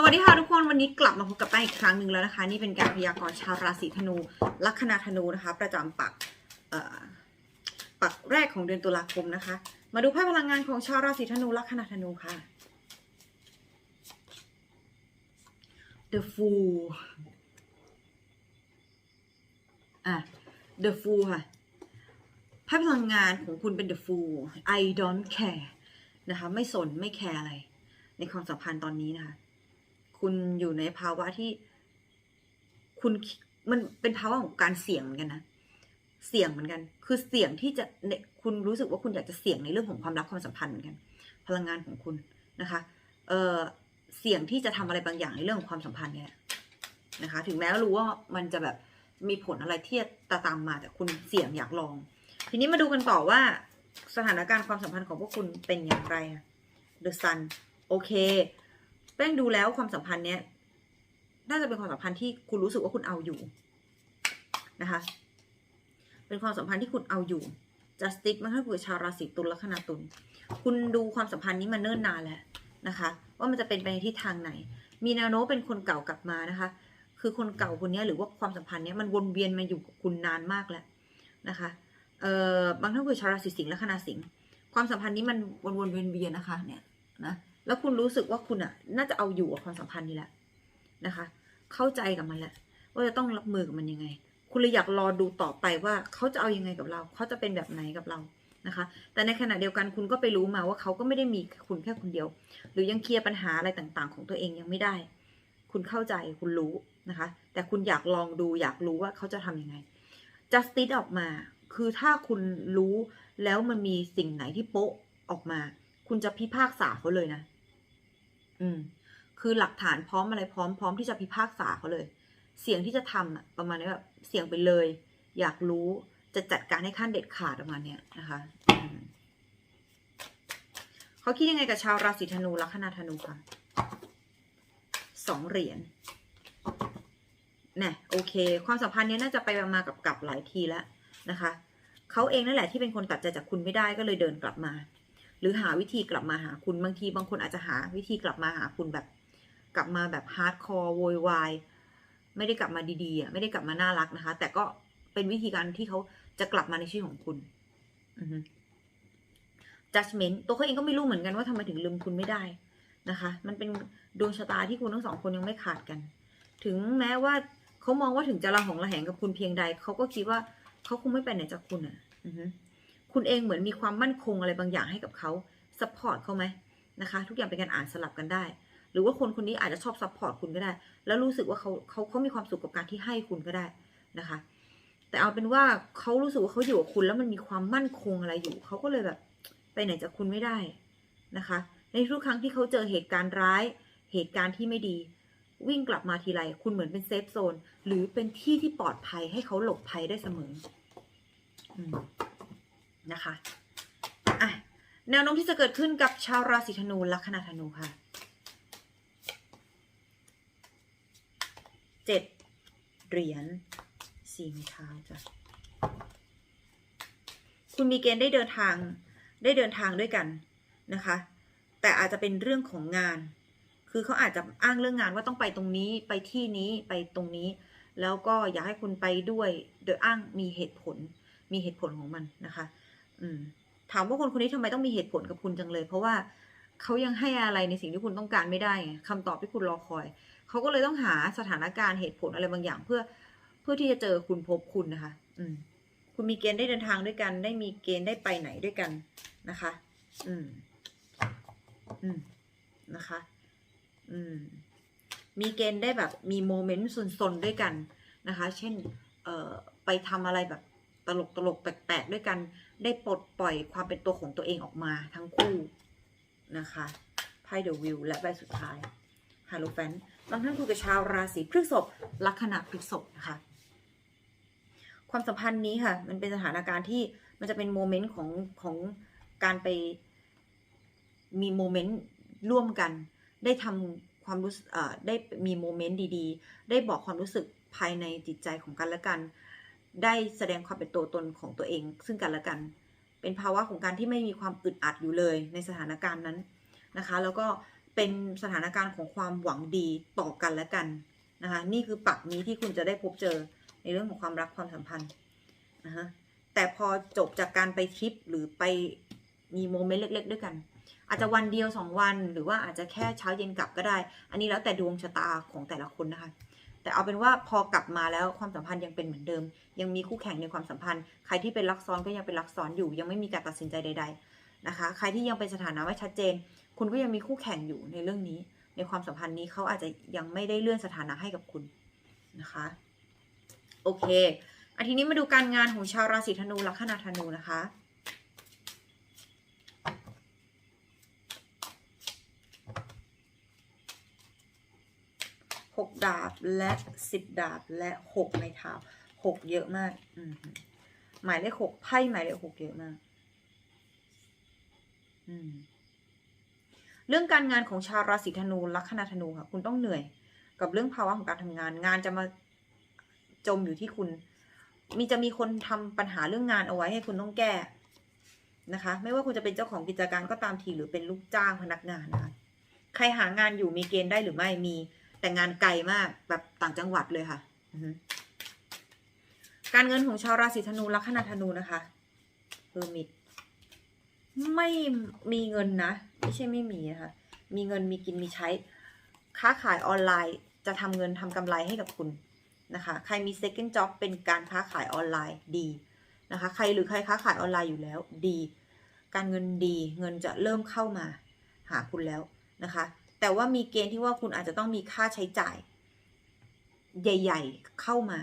สวัสดีค่ะทุกคนวันนี้กลับมาพบกับแป้งอีกครั้งหนึ่งแล้วนะคะ นี่เป็นการพยากรณ์ชาวราศีธนู ลัคนาธนูนะคะ ประจำปักปักแรกของเดือนตุลาคมนะคะ มาดูไพ่พลังงานของชาวราศีธนูลัคนาธนูค่ะ The Fool อะ The Fool ค่ะไพ่พลังงานของคุณเป็น The Fool I don't care นะคะ ไม่สนไม่แคร์อะไร ในความสัมพันธ์ตอนนี้นะคะ คุณอยู่ในภาวะที่คุณมันเป็นภาวะของการเสี่ยงเหมือนกันนะเสี่ยงเหมือนกัน คือเสี่ยงที่จะเนี่ยคุณรู้สึกว่าคุณอยากจะเสี่ยงในเรื่องของความรักความสัมพันธ์เหมือนกัน พลังงานของคุณนะคะเออเสี่ยงที่จะทำอะไรบางอย่างในเรื่องของความสัมพันธ์เนี่ยนะคะ ถึงแม้รู้ว่ามันจะแบบมีผลอะไรที่จะตามมาแต่คุณเสี่ยงอยากลอง ทีนี้มาดูกันต่อว่าสถานการณ์ความสัมพันธ์ของพวกคุณเป็นอย่างไรอะ The Sun โอเค แป้งดูแล้วความสัมพันธ์เนี้ยน่าจะเป็นความสัมพันธ์ที่คุณรู้สึกว่าคุณเอาอยู่นะคะ เป็นความสัมพันธ์ที่คุณเอาอยู่ justice มันก็คือชาวราศีตุลแลัคนาตุลคุณดูความสัมพันธ์นี้มาเนิ่นนานแล้วนะคะ ว่ามันจะเป็นไปในทิศทางไหน มีแนวโน้มเป็นคนเก่ากลับมานะคะ คือคนเก่าคนนี้หรือว่าความสัมพันธ์เนี้ยมันวนเวียนมาอยู่กับคุณนานมากแล้วนะคะเอ่อบางท่านคือชาวราศีสิงห์ลัคนาสิงห์ความสัมพันธ์นี้มันวนวนเวียนเวียนนะคะเนี่ยนะ แล้วคุณรู้สึกว่าคุณอะ น่าจะเอาอยู่กับความสัมพันธ์นี้แหละนะคะ เข้าใจกับมันแหละ ว่าจะต้องรับมือกับมันยังไง คุณเลยอยากรอดูต่อไปว่าเขาจะเอายังไงกับเรา เขาจะเป็นแบบไหนกับเรานะคะ แต่ในขณะเดียวกันคุณก็ไปรู้มาว่าเขาก็ไม่ได้มีคุณแค่คนเดียว หรือยังเคลียร์ปัญหาอะไรต่างๆ ของตัวเองยังไม่ได้ คุณเข้าใจคุณรู้นะคะ แต่คุณอยากลองดูอยากรู้ว่าเขาจะทำยังไง justice ออกมา คือถ้าคุณรู้แล้วมันมีสิ่งไหนที่โป๊ะออกมา คุณจะพิพากษาเขาเลยนะ อืม คือหลักฐานพร้อมอะไรพร้อมพร้อมที่จะพิพากษาเขาเลย เสียงที่จะทำอะประมาณนี้แบบเสียงไปเลย อยากรู้จะจัดการให้ขั้นเด็ดขาดประมาณเนี้ยนะคะเขาคิดยังไงกับชาวราศีธนูลัคนาธนูคะสองเหรียญเนี่ยโอเค ความสัมพันธ์เนี้ยน่าจะไปมากับกลับหลายทีแล้วนะคะเขาเองนั่นแหละที่เป็นคนตัดใจจากคุณไม่ได้ก็เลยเดินกลับมา หรือหาวิธีกลับมาหาคุณบางทีบางคนอาจจะหาวิธีกลับมาหาคุณแบบ กลับมาแบบฮาร์ดคอร์โวยวายไม่ได้กลับมาดีๆอะไม่ได้กลับมาน่ารักนะคะ แต่ก็เป็นวิธีการที่เขาจะกลับมาในชีวิตของคุณ judgment ตัวเขาเองก็ไม่รู้เหมือนกันว่าทำไมถึงลืมคุณไม่ได้นะคะ มันเป็นดวงชะตาที่คุณทั้งสองคนยังไม่ขาดกัน ถึงแม้ว่าเขามองว่าถึงจะระหองระแหงกับคุณเพียงใด เขาก็คิดว่าเขาคงไม่ไปไหนจากคุณอะ อือ คุณเองเหมือนมีความมั่นคงอะไรบางอย่างให้กับเขาซัพพอร์ตเขาไหมนะคะ ทุกอย่างเป็นการอ่านสลับกันได้ หรือว่าคนคนนี้อาจจะชอบซัพพอร์ตคุณก็ได้ แล้วรู้สึกว่าเขาเขาเขามีความสุขกับการที่ให้คุณก็ได้นะคะ แต่เอาเป็นว่าเขารู้สึกว่าเขาอยู่กับคุณ แล้วมันมีความมั่นคงอะไรอยู่ เขาก็เลยแบบไปไหนจากคุณไม่ได้นะคะ ในทุกครั้งที่เขาเจอเหตุการณ์ร้าย เหตุการณ์ที่ไม่ดี วิ่งกลับมาทีไรคุณเหมือนเป็นเซฟโซนหรือเป็นที่ที่ปลอดภัยให้เขาหลบภัยได้เสมออืม นะคะอะแนวโน้มที่จะเกิดขึ้นกับชาวราศีธนูลัคนาธนูค่ะเจ็ดเหรียญสี่ไม้เท้าจ้ะคุณมีเกณฑ์ได้เดินทางได้เดินทางด้วยกันนะคะ แต่อาจจะเป็นเรื่องของงาน คือเขาอาจจะอ้างเรื่องงานว่าต้องไปตรงนี้ไปที่นี้ไปตรงนี้ แล้วก็อยากให้คุณไปด้วย โดยอ้างมีเหตุผลมีเหตุผลของมันนะคะ อืม ถามว่าคนคนนี้ทำไมต้องมีเหตุผลกับคุณจังเลย เพราะว่าเขายังให้อะไรในสิ่งที่คุณต้องการไม่ได้ไงคำตอบที่คุณรอคอย เขาก็เลยต้องหาสถานการณ์เหตุผลอะไรบางอย่างเพื่อ เพื่อที่จะเจอคุณพบคุณนะคะ อืม คุณมีเกณฑ์ได้เดินทางด้วยกัน ได้มีเกณฑ์ได้ไปไหนด้วยกันนะคะ อืม อืม นะคะ อืม มีเกณฑ์ได้แบบมีโมเมนต์สนๆด้วยกันนะคะ เช่น เอ่อ ไปทำอะไรแบบ ตลกตลกแปลกๆด้วยกันได้ปลดปล่อยความเป็นตัวของตัวเองออกมาทั้งคู่นะคะไพ่เดอะวิวและใบสุดท้ายฮาโลแฟนบางท่านคุยกับชาวราศีพฤษภลัคนาพฤษภนะคะ ความสัมพันธ์นี้ค่ะ มันเป็นสถานการณ์ที่มันจะเป็นโมเมนต์ของของการไปมีโมเมนต์ร่วมกัน ได้ทำความรู้สึกได้มีโมเมนต์ดีๆ ได้บอกความรู้สึกภายในจิตใจของกันและกัน ได้แสดงความเป็นตัวตนของตัวเอง ซึ่งกันและกัน เป็นภาวะของการที่ไม่มีความอึดอัดอยู่เลยในสถานการณ์นั้นนะคะ แล้วก็เป็นสถานการณ์ของความหวังดีต่อกันและกันนะคะ นี่คือปักนี้ที่คุณจะได้พบเจอในเรื่องของความรักความสัมพันธ์นะคะแต่พอจบจากการไปทริปหรือไปมีโมเมนต์เล็ก ๆ ด้วยกัน อาจจะวันเดียวสองวันหรือว่าอาจจะแค่เช้าเย็นกลับก็ได้ อันนี้แล้วแต่ดวงชะตาของแต่ละคนนะคะ แต่เอาเป็นว่าพอกลับมาแล้วความสัมพันธ์ยังเป็นเหมือนเดิม ยังมีคู่แข่งในความสัมพันธ์ ใครที่เป็นรักซ้อนก็ยังเป็นรักซ้อนอยู่ ยังไม่มีการตัดสินใจใด ๆนะคะ ใครที่ยังเป็นสถานะไม่ชัดเจน คุณก็ยังมีคู่แข่งอยู่ในเรื่องนี้ ในความสัมพันธ์นี้เขาอาจจะยังไม่ได้เลื่อนสถานะให้กับคุณนะคะโอเคอันทีนี้มาดูการงานของชาวราศีธนูลัคนาธนูนะคะ หก ดาบและสิบดาบและหกไม้เท้าหกเยอะมากอืหมายเลขหกไพ่หมายเลขหกเยอะมากอืมเรื่องการงานของชาวราศีธนูลัคนาธนูค่ะ คุณต้องเหนื่อย กับเรื่องภาวะของการทำงาน งานจะมาจมอยู่ที่คุณ มีจะมีคนทำปัญหาเรื่องงานเอาไว้ให้คุณต้องแก้นะคะ ไม่ว่าคุณจะเป็นเจ้าของกิจการก็ตามทีหรือเป็นลูกจ้างพนักงานนะคะใครหางานอยู่มีเกณฑ์ได้หรือไม่มี แต่งานไกลมากแบบต่างจังหวัดเลยค่ะ การเงินของชาวราศีธนูลัคนาธนูนะคะเฮอร์มิตไม่มีเงินนะไม่ใช่ไม่มีนะคะมีเงินมีกินมีใช้ ค้าขายออนไลน์จะทำเงินทำกำไรให้กับคุณนะคะ ใครมี second job เป็นการค้าขายออนไลน์ดีนะคะ ใครหรือใครค้าขายออนไลน์อยู่แล้วดี การเงินดีเงินจะเริ่มเข้ามาหาคุณแล้วนะคะ แต่ว่ามีเกณฑ์ที่ว่าคุณอาจจะต้องมีค่าใช้จ่าย ใหญ่ ๆ เข้ามา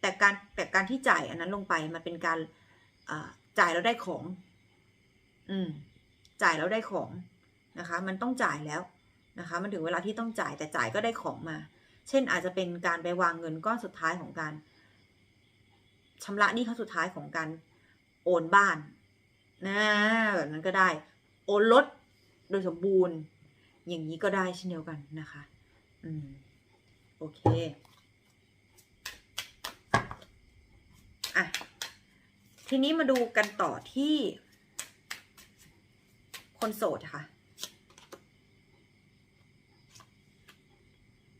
แต่การแต่การที่จ่ายอันนั้นลงไปมันเป็นการจ่ายแล้วได้ของ อืม จ่ายแล้วได้ของนะคะ มันต้องจ่ายแล้วนะคะ มันถึงเวลาที่ต้องจ่ายแต่จ่ายก็ได้ของมา เช่นอาจจะเป็นการไปวางเงินก้อนสุดท้ายของการชำระหนี้ครั้งสุดท้ายของการโอนบ้านนะแบบนั้นก็ได้ โอนรถโดยสมบูรณ์ อย่างนี้ก็ได้เช่นเดียวกันนะคะ อืม โอเค อะ ทีนี้มาดูกันต่อที่ คนโสดค่ะ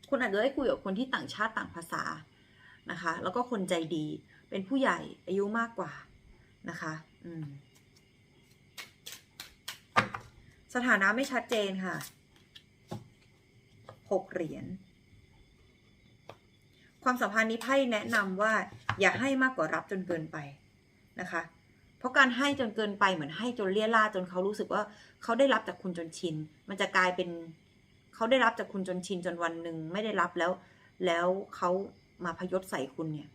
คุณอาจจะได้คุยกับคนที่ต่างชาติต่างภาษานะคะ แล้วก็คนใจดี เป็นผู้ใหญ่อายุมากกว่านะคะ อืมสถานะไม่ชัดเจนค่ะ หกเหรียญความสัมพันธ์นี้ไพ่แนะนำว่าอย่าให้มากกว่ารับจนเกินไปนะคะ เพราะการให้จนเกินไปเหมือนให้จนเลี่ยล่าจนเขารู้สึกว่าเขาได้รับจากคุณจนชิน มันจะกลายเป็นเขาได้รับจากคุณจนชินจนวันหนึ่งไม่ได้รับแล้ว แล้วเขามาพยศใส่คุณเนี่ย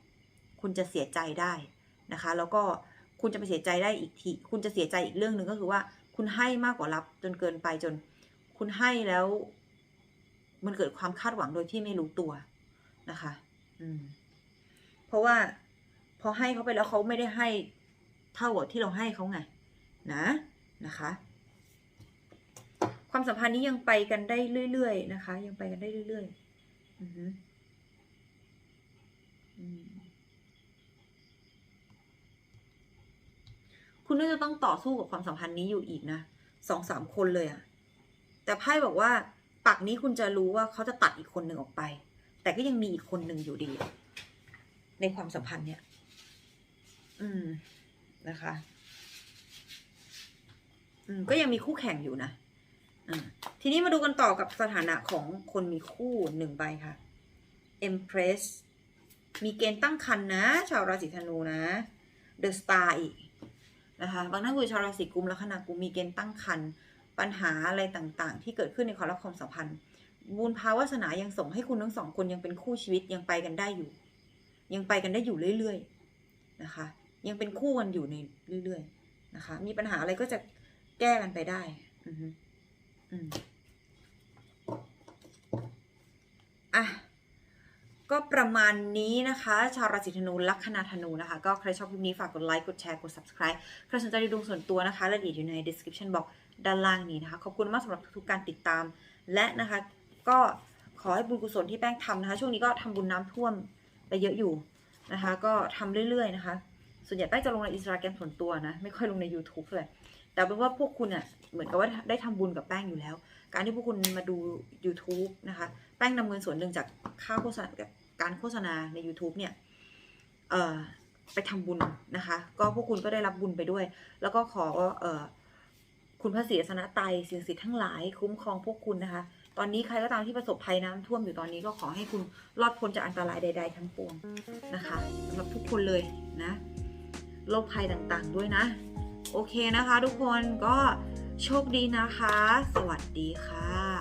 คุณจะเสียใจได้นะคะ แล้วก็คุณจะไปเสียใจได้อีกที คุณจะเสียใจอีกเรื่องหนึ่งก็คือว่า คุณให้มากกว่ารับจนเกินไปจน คุณให้แล้ว มันเกิดความคาดหวังโดยที่ไม่รู้ตัวนะคะ อืม เพราะว่าพอให้เขาไปแล้วเขาไม่ได้ให้เท่ากับที่เราให้เขาไง นะนะคะ ความสัมพันธ์นี้ยังไปกันได้เรื่อยๆนะคะ ยังไปกันได้เรื่อยๆ อือฮึอืมคุณน่าจะต้องต่อสู้กับความสัมพันธ์นี้อยู่อีกนะสองสามคนเลยอะแต่ไพ่บอกว่า ปักนี้คุณจะรู้ว่าเขาจะตัดอีกคนหนึ่งออกไป แต่ก็ยังมีอีกคนหนึ่งอยู่ดี ในความสัมพันธ์เนี่ย อืมนะคะ อืม ก็ยังมีคู่แข่งอยู่นะอ่าทีนี้มาดูกันต่อกับสถานะของคนมีคู่หนึ่งใบค่ะ Empress มีเกณฑ์ตั้งคันนะ ชาวราศีธนูนะ The Star อีกนะคะ บางท่านคือชาวราศีกุมลัคนากุมมีเกณฑ์ตั้งคัน ปัญหาอะไรต่างๆ ที่เกิดขึ้นในความรักความสัมพันธ์ บุญภาวาสนายังส่งให้คุณทั้งสองคนยังเป็นคู่ชีวิตยังไปกันได้อยู่ ยังไปกันได้อยู่เรื่อยๆนะคะ ยังเป็นคู่กันอยู่ในเรื่อยๆนะคะ มีปัญหาอะไรก็จะแก้กันไปได้ อืออืมอะก็ประมาณนี้นะคะ ชาวราศีธนูลัคนาธนูนะคะ ก็ใครชอบคลิปนี้ฝากกดไลค์ กดแชร์ กด subscribe ใครสนใจในดวงส่วนตัวนะคะรายละเอียดอยู่ใน description box ด้านล่างนี้นะคะ ขอบคุณมากสำหรับทุกๆการติดตาม และนะคะก็ขอให้บุญกุศลที่แป้งทำนะคะ ช่วงนี้ก็ทำบุญน้ำท่วมไปเยอะอยู่นะคะ ก็ทำเรื่อยๆนะคะ ส่วนใหญ่แป้งจะลงในอินสตาแกรมส่วนตัวนะ ไม่ค่อยลงใน YouTube เลยแต่เป็นว่าพวกคุณอะเหมือนกับว่าได้ทำบุญกับแป้งอยู่แล้ว การที่พวกคุณมาดู YouTube นะคะ แป้งนำเงินส่วนหนึ่งจากค่าโฆษณาการโฆษณาใน YouTube เนี่ยเอ่อไปทำบุญนะคะ ก็พวกคุณก็ได้รับบุญไปด้วย แล้วก็ขอเอ่อ คุณพระศรีรัตนตสิ่งศักดิ์สิทธิ์ทั้งหลายคุ้มครองพวกคุณนะคะ ตอนนี้ใครก็ตามที่ประสบภัยน้ำท่วมอยู่ตอนนี้ก็ขอให้คุณรอดพ้นจากอันตรายใด ๆ ทั้งปวงนะคะสำหรับทุกคนเลยนะโรคภัยต่างๆด้วยนะ โอเคนะคะ ทุกคนก็โชคดีนะคะ สวัสดีค่ะ